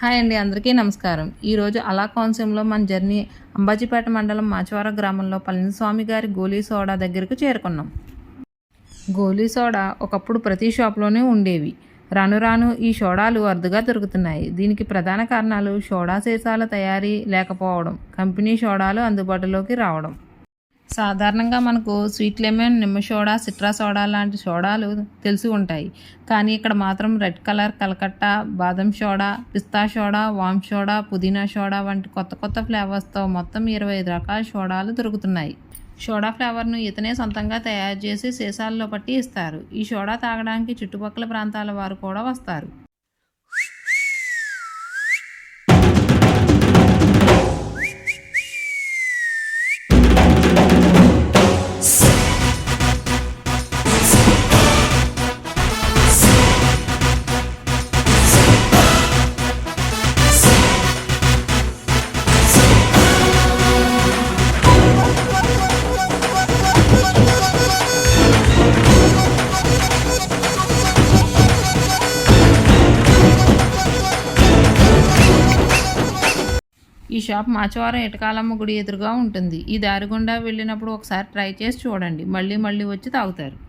Hi అండి అందరికీ నమస్కారం. ఈరోజు అలా కోనసీమలో మన జర్నీ అంబాజీపేట మండలం మాచవర గ్రామంలో పళనిస్వామి గారి గోలీ సోడా దగ్గరకు చేరుకున్నాం. గోలీ సోడా ఒకప్పుడు ప్రతి షాప్లోనే ఉండేవి. రాను రాను ఈ సోడాలు అరుదుగా దొరుకుతున్నాయి. దీనికి ప్రధాన కారణాలు సోడా సీసాల తయారీ లేకపోవడం కంపెనీ సోడాలు అందుబాటులోకి రావడం. సాధారణంగా మనకు స్వీట్ లెమన్ నిమ్మ సోడా సిట్రా సోడా లాంటి సోడాలు తెలిసి ఉంటాయి. కానీ ఇక్కడ మాత్రం రెడ్ కలర్ కలకట్టా బాదం సోడా పిస్తా సోడా వామ్ సోడా పుదీనా సోడా వంటి కొత్త కొత్త ఫ్లేవర్స్తో మొత్తం ఇరవై ఐదు రకాల సోడాలు దొరుకుతున్నాయి. సోడా ఫ్లేవర్ను ఇతనే సొంతంగా తయారు చేసి సీసాల్లో పట్టి ఇస్తారు. ఈ సోడా తాగడానికి చుట్టుపక్కల ప్రాంతాల వారు కూడా వస్తారు. ఈ షాప్ మాచవరం ఇటకాలమ్మ గుడి ఎదురుగా ఉంటుంది. ఈ దారి గుండా వెళ్ళినప్పుడు ఒకసారి ట్రై చేసి చూడండి. మళ్ళీ మళ్ళీ వచ్చి తాగుతారు.